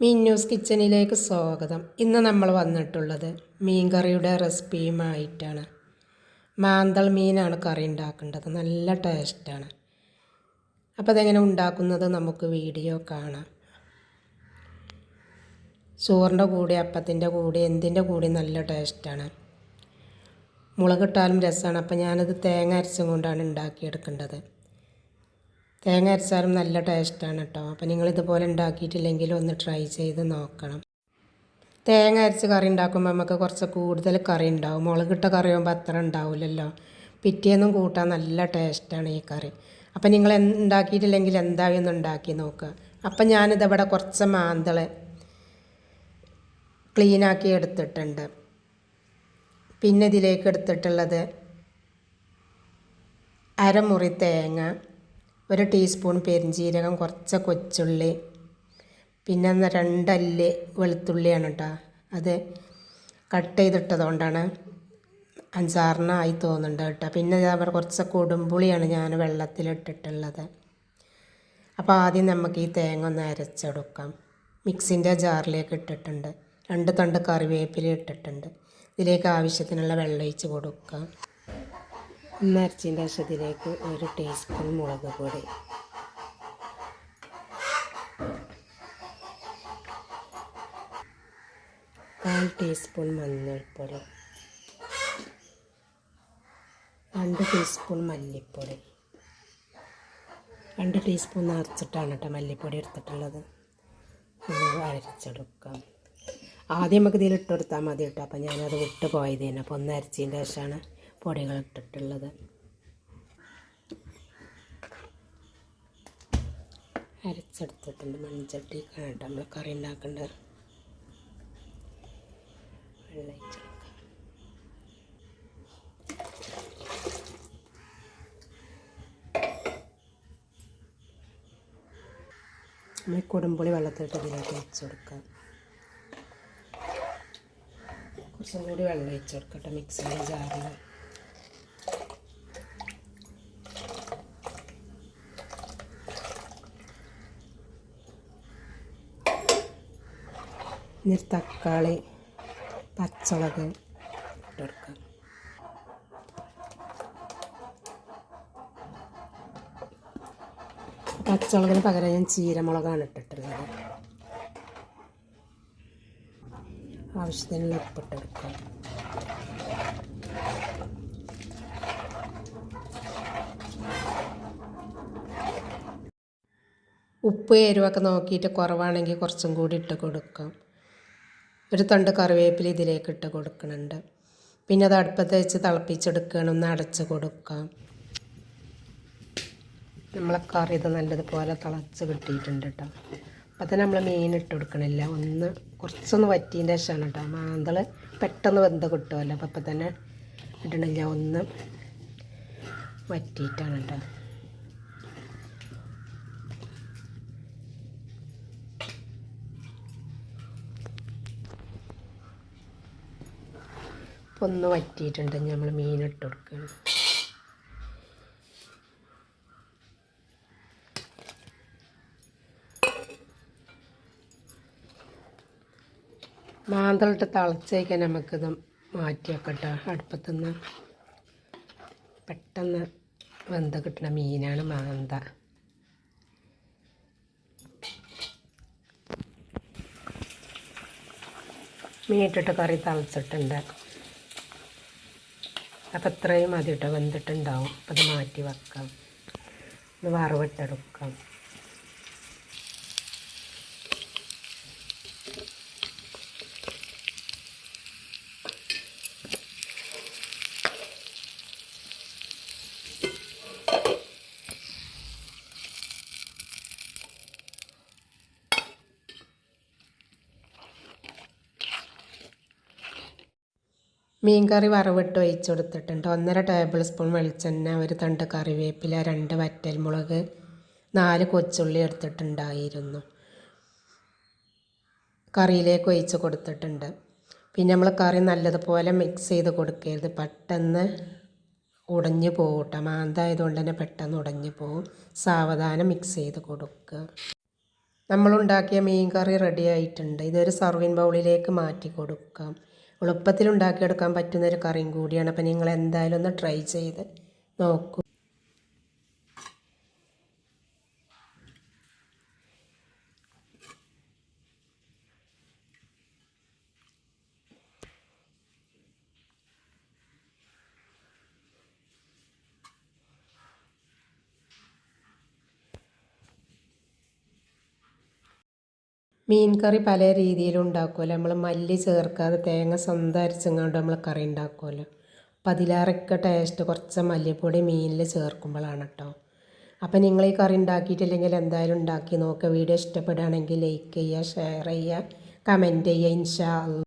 മിന്നൂസ് കിച്ചണിലേക്ക് സ്വാഗതം. ഇന്ന് നമ്മൾ വന്നിട്ടുള്ളത് മീൻ കറിയുടെ റെസിപ്പിയുമായിട്ടാണ്. മാന്തൾ മീനാണ് കറി ഉണ്ടാക്കേണ്ടത്. നല്ല ടേസ്റ്റാണ്. അപ്പോൾ അതെങ്ങനെ ഉണ്ടാക്കുന്നത് നമുക്ക് വീഡിയോ കാണാം. ചോറിന്റെ കൂടെ അപ്പത്തിന്റെ കൂടെ എന്തിന്റെ കൂടെ നല്ല ടേസ്റ്റാണ്. മുളകിട്ടാലും രസമാണ്. അപ്പോൾ ഞാനത് തേങ്ങ അരച്ചും കൊണ്ടാണ് ഉണ്ടാക്കിയെടുക്കേണ്ടത്. തേങ്ങ അരച്ചാലും നല്ല ടേസ്റ്റാണ് കേട്ടോ. അപ്പോൾ നിങ്ങൾ ഇതുപോലെ ഉണ്ടാക്കിയിട്ടില്ലെങ്കിൽ ഒന്ന് ട്രൈ ചെയ്ത് നോക്കണം. തേങ്ങ അരച്ച് കറി ഉണ്ടാക്കുമ്പോൾ നമുക്ക് കുറച്ച് കൂടുതൽ കറി ഉണ്ടാവും. മുളകിട്ട കറി ആകുമ്പോൾ അത്ര ഉണ്ടാവില്ലല്ലോ. പിറ്റേന്നും കൂട്ടാൻ നല്ല ടേസ്റ്റാണ് ഈ കറി. അപ്പം നിങ്ങൾ ഉണ്ടാക്കിയിട്ടില്ലെങ്കിൽ എന്തായാലും ഒന്ന് ഉണ്ടാക്കി നോക്കുക. അപ്പം ഞാനിതവിടെ കുറച്ച് മാന്തൾ ക്ലീനാക്കി എടുത്തിട്ടുണ്ട്. പിന്നെ ഇതിലേക്ക് എടുത്തിട്ടുള്ളത് അരമുറി തേങ്ങ. ഒരു ടീസ്പൂൺ പെരിഞ്ജീരകം കുറച്ച് കൊച്ചുള്ളി പിന്നെ രണ്ടല്ലി വെളുത്തുള്ളിയാണ് കേട്ടോ അത് കട്ട് ചെയ്തിട്ടതുകൊണ്ടാണ് അഞ്ചാറിനായി തോന്നുന്നുണ്ട് കേട്ടോ. പിന്നെ അവർ കുറച്ച് കൊടുമ്പുളിയാണ് ഞാൻ വെള്ളത്തിലിട്ടിട്ടുള്ളത് അപ്പോൾ ആദ്യം നമുക്ക് ഈ തേങ്ങ ഒന്ന് അരച്ചെടുക്കാം. മിക്സിന്റെ ജാറിലേക്ക് ഇട്ടിട്ടുണ്ട്. രണ്ട് തണ്ട് കറിവേപ്പില ഇട്ടിട്ടുണ്ട്. ഇതിലേക്ക് ആവശ്യത്തിനുള്ള വെള്ളം ഒഴിച്ച് കൊടുക്കാം. ഒന്ന് അരച്ചതിന്റെ ശേഷത്തിലേക്ക് ഒരു ടീസ്പൂൺ മുളക് പൊടി. കാൽ ടീസ്പൂൺ മഞ്ഞൾപ്പൊടി. രണ്ട് ടീസ്പൂൺ മല്ലിപ്പൊടി. രണ്ട് ടീസ്പൂൺ നിറച്ചിട്ടാണ് കേട്ടോ മല്ലിപ്പൊടി എടുത്തിട്ടുള്ളത്. അരച്ചെടുക്കാം. ആദ്യം നമുക്ക് ഇതിൽ കൊടുത്താൽ മതി കേട്ടോ. അപ്പം ഞാനത് വിട്ട് പോയതേനെ അപ്പോൾ ഒന്ന് അരച്ചതിന്റെ ശേഷമാണ് പൊടികൾ ഇട്ടിട്ടുള്ളത്. അരച്ചെടുത്തിട്ടുണ്ട് മൺചട്ടി കേട്ടോ നമ്മൾ കറി ഉണ്ടാക്കേണ്ടത് വെള്ളം നമ്മൾ കുടംപുളി വെള്ളത്തിലിട്ട് ഇതിലേക്ക് വെച്ച് കൊടുക്കാം കുറച്ചും കൂടി വെള്ളം വെച്ച് കൊടുക്കട്ടെ മിക്സിന്റെ ജാറിൽ ഇനി തക്കാളി പച്ചമുളക് ഇട്ട് കൊടുക്കാം. പച്ചമുളകിന് പകരം ഞാൻ ചീരമുളകാണ് ഇട്ടിട്ടുള്ളത്. ആവശ്യത്തിനുള്ള ഉപ്പിട്ടെടുക്കാം ഉപ്പ് എരിവൊക്കെ നോക്കിയിട്ട് കുറവാണെങ്കിൽ കുറച്ചും കൂടി ഇട്ട് കൊടുക്കാം. ഒരു തണ്ട് കറിവേപ്പില ഇതിലേക്ക് ഇട്ട് കൊടുക്കുന്നുണ്ട് പിന്നെ അത് അടുപ്പത്ത് വെച്ച് തിളപ്പിച്ചെടുക്കണം ഒന്ന് അടച്ച് കൊടുക്കാം. നമ്മളെ കറി ഇത് നല്ലതുപോലെ തിളച്ച് കിട്ടിയിട്ടുണ്ട് കേട്ടോ. അപ്പം തന്നെ നമ്മൾ മീൻ ഇട്ട് കൊടുക്കണില്ല. ഒന്ന് കുറച്ചൊന്ന് വറ്റീന്റെ ശേഷമാണ് കേട്ടോ. മാന്തൾ പെട്ടെന്ന് വെന്ത് കിട്ടുമല്ലോ അപ്പം അപ്പം തന്നെ ഇടണില്ല. ഒന്ന് വറ്റിയിട്ടാണ് കേട്ടോ. ഒന്ന് വറ്റിയിട്ടുണ്ട്. നമ്മൾ മീനിട്ട് കൊടുക്കണം മാന്തളിട്ട് തിളച്ചേക്കാൻ നമുക്കിത് മാറ്റി വെക്കട്ടെ. അടുപ്പത്തുനിന്ന് പെട്ടെന്ന് വെന്ത് കിട്ടുന്ന മീനാണ് മാന്ത. മീനിട്ടിട്ട് കറി തിളച്ചിട്ടുണ്ട്. അപ്പം ഇത്രയും മതി കേട്ടോ വെന്തിട്ടുണ്ടാവും. അപ്പം അത് മാറ്റി വെക്കാം. ഒന്ന് വറവിട്ടെടുക്കാം. മീൻ കറി വറവിട്ട് ഒഴിച്ചു കൊടുത്തിട്ടുണ്ട്. ഒന്നര ടേബിൾ സ്പൂൺ വെളിച്ചെണ്ണ ഒരു തണ്ട് കറിവേപ്പില രണ്ട് വറ്റൽമുളക് നാല് കൊച്ചുള്ളി എടുത്തിട്ടുണ്ടായിരുന്നു. കറിയിലേക്ക് ഒഴിച്ച് കൊടുത്തിട്ടുണ്ട്. പിന്നെ നമ്മൾ കറി നല്ലതുപോലെ മിക്സ് ചെയ്ത് കൊടുക്കരുത്. പെട്ടെന്ന് ഉടഞ്ഞു പോകും കേട്ടോ മാന്തായതുകൊണ്ട് തന്നെ പെട്ടെന്ന് ഉടഞ്ഞു പോകും സാവധാനം മിക്സ് ചെയ്ത് കൊടുക്കുക. നമ്മളുണ്ടാക്കിയ മീൻ കറി റെഡി ആയിട്ടുണ്ട്. ഇതൊരു സർവിങ് ബൗളിലേക്ക് മാറ്റി കൊടുക്കാം. എളുപ്പത്തിൽ ഉണ്ടാക്കിയെടുക്കാൻ പറ്റുന്ന ഒരു കറിയും കൂടിയാണ്. അപ്പം നിങ്ങൾ എന്തായാലും ഒന്ന് ട്രൈ ചെയ്ത് നോക്കൂ. മീൻ കറി പല രീതിയിലും ഉണ്ടാക്കുമല്ലോ നമ്മൾ മല്ലി ചേർക്കാതെ തേങ്ങ സ്വന്തം അരച്ചങ്ങാണ്ട് നമ്മൾ കറി ഉണ്ടാക്കുമല്ലോ അപ്പം അതിലേറൊക്കെ ടേസ്റ്റ് കുറച്ച് മല്ലിപ്പൊടി മീനിൽ ചേർക്കുമ്പോഴാണ് കേട്ടോ അപ്പം നിങ്ങൾ ഈ കറി ഉണ്ടാക്കിയിട്ടില്ലെങ്കിൽ എന്തായാലും ഉണ്ടാക്കി നോക്കുക വീഡിയോ ഇഷ്ടപ്പെടുകയാണെങ്കിൽ ലൈക്ക് ചെയ്യുക ഷെയർ ചെയ്യുക കമന്റ് ചെയ്യുക ഇൻഷാ